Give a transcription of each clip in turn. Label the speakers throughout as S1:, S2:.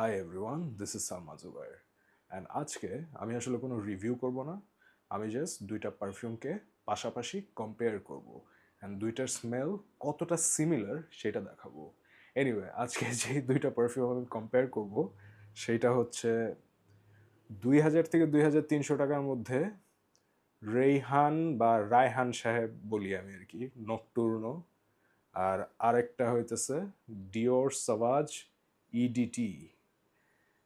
S1: Hi everyone this is Salma Zubair and আজকে আমি আসলে কোনো রিভিউ করব না। আমি জাস্ট দুইটা পারফিউমকে পাশাপাশি কম্পেয়ার করব। অ্যান্ড দুইটার স্মেল কতটা সিমিলার সেটা দেখাবো। এনিওয়ে আজকে যে দুইটা পারফিউম আমি কম্পেয়ার করব সেইটা হচ্ছে দুই হাজার থেকে দুই হাজার তিনশো টাকার মধ্যে রেইহান বা রায়হান সাহেব বলি আমি আর কি নকটুর্নো আর আরেকটা হইতেছে ডিওর সাভাজ ইডিটি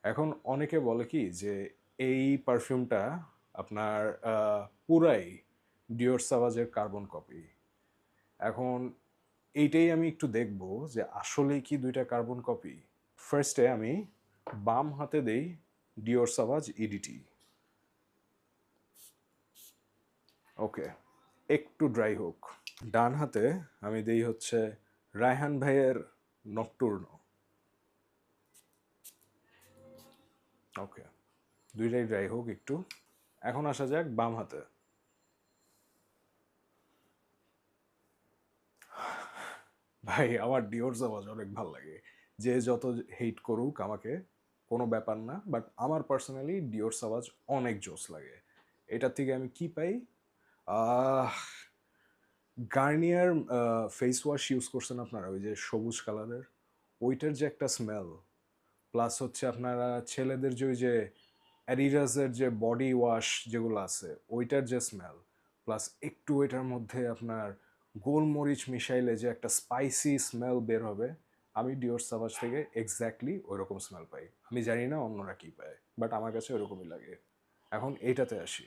S1: এখন অনেকে বলে কি যে এই পারফিউমটা আপনার পুরাই ডিওর সাভাজের কার্বন কপি এখন এইটাই আমি একটু দেখব যে আসলেই কি দুইটা কার্বন কপি ফার্স্টে আমি বাম হাতে দেই ডিওর সাভাজ ইডিটি ওকে একটু ড্রাই হোক। ডান হাতে আমি দেই হচ্ছে রায়হান ভাইয়ের নকটুর্নো ওকে দুইটাই ড্রাই হোক একটু। এখন আসা যাক বাম হাতে। ভাই, আমার ডিওর আওয়াজ অনেক ভালো লাগে। যে যত হেট করুক আমাকে, কোনো ব্যাপার না বাট আমার পার্সোনালি ডিওর আওয়াজ অনেক জোস লাগে। এটার থেকে আমি কি পাই? গার্নিয়ার ফেস ওয়াশ ইউজ করছেন আপনারা, ওই যে সবুজ কালারের ওইটার যে একটা স্মেল প্লাস হচ্ছে আপনারা ছেলেদের যে ওই যে অ্যাডিডাসের যে বডি ওয়াশ যেগুলো আছে, ওইটার যে স্মেল প্লাস একটু এটার মধ্যে আপনার গোলমরিচ মিশাইলে যে একটা স্পাইসি স্মেল বের হবে, আমি ডিওর সাবাজ থেকে এক্স্যাক্টলি ওইরকম স্মেল পাই। আমি জানি না অন্যরা কী পায় বাট আমার কাছে ওরকমই লাগে। এখন এইটাতে আসি।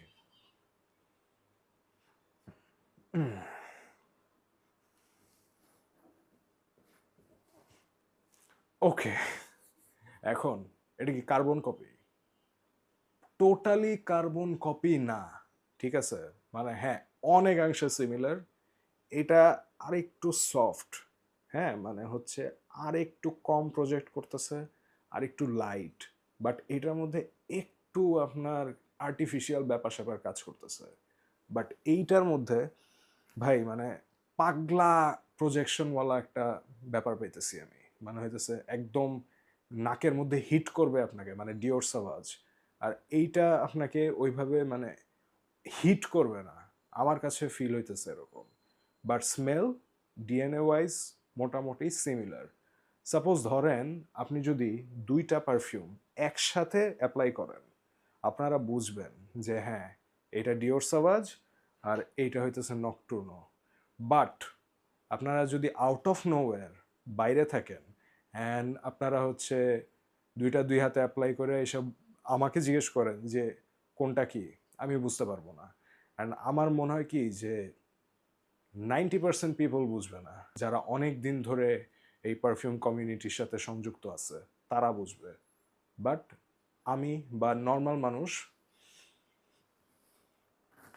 S1: ওকে এখন, এটা কি carbon copy totally carbon copy না, ঠিক আছে? মানে হ্যাঁ অনেকাংশে সিমিলার এটা আরেকটু সফট হ্যাঁ? মানে হচ্ছে আর একটু কম প্রজেক্ট করতেছে আর একটু লাইট বাট এটার মধ্যে একটু আপনার আর্টিফিশিয়াল ব্যাপার স্যাপার কাজ করতেছে। বাট এইটার মধ্যে ভাই মানে পাগলা প্রজেকশনওয়ালা একটা ব্যাপার পেতেছি আমি। মানে হইতেছে একদম নাকের মধ্যে হিট করবে আপনাকে মানে ডিওর সাভাজ আর এইটা আপনাকে ওইভাবে মানে হিট করবে না। আমার কাছে ফিল হইতেছে এরকম। বাট স্মেল ডিএনএ ওয়াইজ মোটামুটি সিমিলার সাপোজ ধরেন, আপনি যদি দুইটা পারফিউম একসাথে অ্যাপ্লাই করেন, আপনারা বুঝবেন যে হ্যাঁ এটা ডিওর সাভাজ আর এইটা হইতেছে নকটুর্নো বাট আপনারা যদি আউট অফ নোওয়্যার বাইরে থাকেন অ্যান্ড আপনারা হচ্ছে দুইটা দুই হাতে অ্যাপ্লাই করে এসব আমাকে জিজ্ঞেস করেন যে, কোনটা কি? আমি বুঝতে পারব না। অ্যান্ড আমার মনে হয় কি যে নাইনটি পার্সেন্ট পিপল বুঝবে না। যারা অনেক দিন ধরে এই পারফিউম কমিউনিটির সাথে সংযুক্ত আছে, তারা বুঝবে। বাট আমি বা নর্মাল মানুষ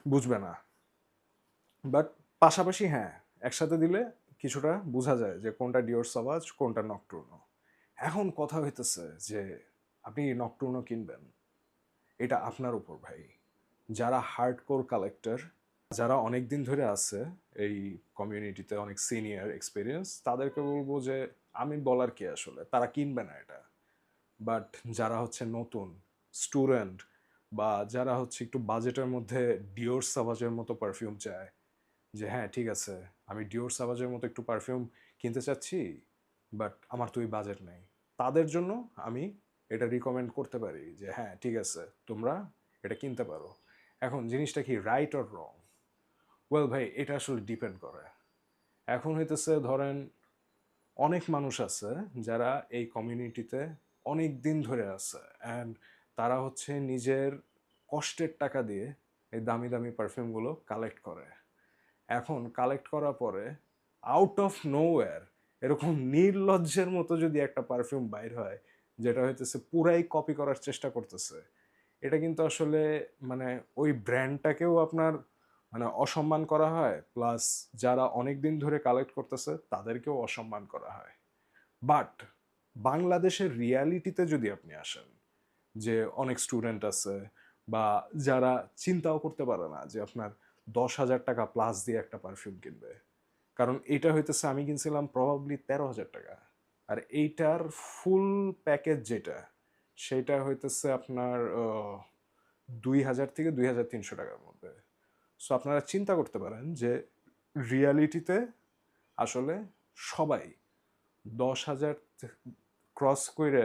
S1: বুঝবে না। বাট পাশাপাশি হ্যাঁ একসাথে দিলে কিছুটা বোঝা যায় যে কোনটা ডিওর সাবাজ কোনটা নকটুর্নো এখন কথা হইতেছে যে আপনি নকটুর্নো কিনবেন? এটা আপনার উপর ভাই। যারা হার্ডকোর কালেক্টর যারা অনেক দিন ধরে আছে এই কমিউনিটিতে অনেক সিনিয়র এক্সপিরিয়েন্স তাদেরকে বলব যে আমি বলার কি আসলে? তারা কিনবে না এটা। বাট যারা হচ্ছে নতুন স্টুডেন্ট বা যারা হচ্ছে একটু বাজেটের মধ্যে ডিওর সাভাজের মতো পারফিউম চায় যে হ্যাঁ ঠিক আছে, আমি ডিওর সাবাজের মতো একটু পারফিউম কিনতে চাচ্ছি বাট আমার তো ওই বাজেট নেই। তাদের জন্য আমি এটা রিকমেন্ড করতে পারি যে হ্যাঁ ঠিক আছে, তোমরা এটা কিনতে পারো। এখন জিনিসটা কি রাইট অর রং ওয়েল ভাই, এটা আসলে ডিপেন্ড করে। এখন হইতেছে ধরেন অনেক মানুষ আছে যারা এই কমিউনিটিতে অনেক দিন ধরে আছে অ্যান্ড তারা হচ্ছে নিজের কষ্টের টাকা দিয়ে এই দামি দামি পারফিউমগুলো কালেক্ট করে। এখন কালেক্ট করার পরে আউট অফ নোওয়্যার এরকম নির্লজ্জের মতো যদি একটা পারফিউম বাইর হয়, যেটা হইতেছে পুরাই কপি করার চেষ্টা করতেছে, এটা কিন্তু আসলে মানে ওই ব্র্যান্ডটাকেও আপনার মানে অসম্মান করা হয় প্লাস যারা অনেক দিন ধরে কালেক্ট করতেছে তাদেরকেও অসম্মান করা হয়। বাট বাংলাদেশের রিয়ালিটিতে যদি আপনি আসেন, যে অনেক স্টুডেন্ট আছে বা যারা চিন্তাও করতে পারে না যে আপনার দশ হাজার টাকা প্লাস দিয়ে একটা পারফিউম কিনবে। কারণ এটা হইতেছে আমি কিনছিলাম প্রবাবলি তেরো হাজার টাকা। আর এইটার ফুল প্যাকেজ যেটা সেইটা হইতেছে আপনার দুই হাজার থেকে দুই হাজার তিনশো টাকার মধ্যে। সো আপনারা চিন্তা করতে পারেন যে রিয়ালিটিতে আসলে সবাই দশ হাজার ক্রস করে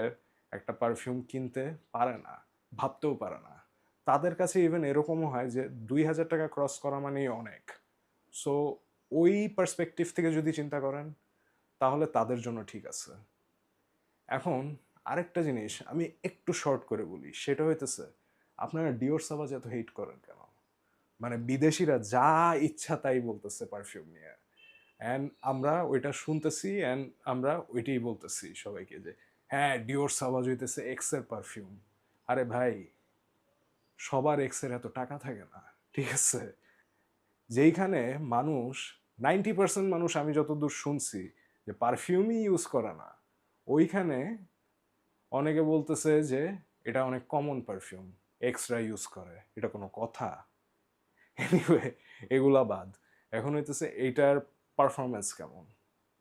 S1: একটা পারফিউম কিনতে পারে না, ভাবতেও পারে না। তাদের কাছে ইভেন এরকমও হয় যে দুই হাজার টাকা ক্রস করা মানেই অনেক। সো ওই পার্সপেক্টিভ থেকে যদি চিন্তা করেন, তাহলে তাদের জন্য ঠিক আছে। এখন আরেকটা জিনিস আমি একটু শর্ট করে বলি, সেটা হইতেছে, আপনারা ডিওর সাবাজ এত হেট করেন কেন? মানে বিদেশিরা যা ইচ্ছা তাই বলতেছে পারফিউম নিয়ে। অ্যান্ড আমরা ওইটা শুনতেছি অ্যান্ড আমরা ওইটাই বলতেছি সবাইকে যে হ্যাঁ ডিওর সাবাজ হইতেছে এক্সের পারফিউম আরে ভাই সবার এক্সের এত টাকা থাকে না, ঠিক আছে? যেইখানে মানুষ নাইনটি পার্সেন্ট মানুষ আমি যতদূর শুনছি যে পারফিউমই ইউজ করে না, ওইখানে অনেকে বলতেছে যে এটা অনেক কমন পারফিউম এক্সরা ইউজ করে, এটা কোনো কথা। এনিওয়ে এগুলা বাদ। এখন হইতেছে এইটার পারফরমেন্স কেমন?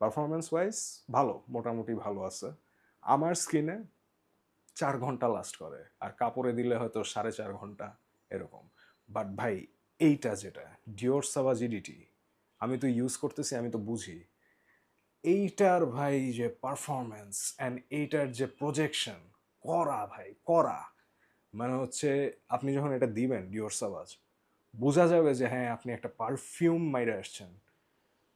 S1: পারফরমেন্স ওয়াইজ ভালো, মোটামুটি ভালো আছে। আমার স্কিনে চার ঘণ্টা লাস্ট করে। আর কাপড়ে দিলে হয়তো সাড়ে চার ঘণ্টা, এরকম। বাট ভাই, এইটা যেটা ডিওর সাবাজিডিটি আমি তো ইউজ করতেছি, আমি তো বুঝি। এইটার ভাই যে পারফরমেন্স অ্যান্ড এইটার যে প্রজেকশন করা ভাই, করা। মানে হচ্ছে, আপনি যখন এটা দিবেন ডিওর সাবাজ বোঝা যাবে যে হ্যাঁ আপনি একটা পারফিউম মাইরে আসছেন।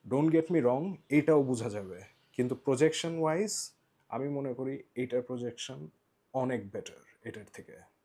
S1: ডোন্ট গেট মি রং এইটাও বোঝা যাবে। কিন্তু প্রজেকশন ওয়াইজ আমি মনে করি, এইটার প্রজেকশন অনেক বেটার এটার থেকে।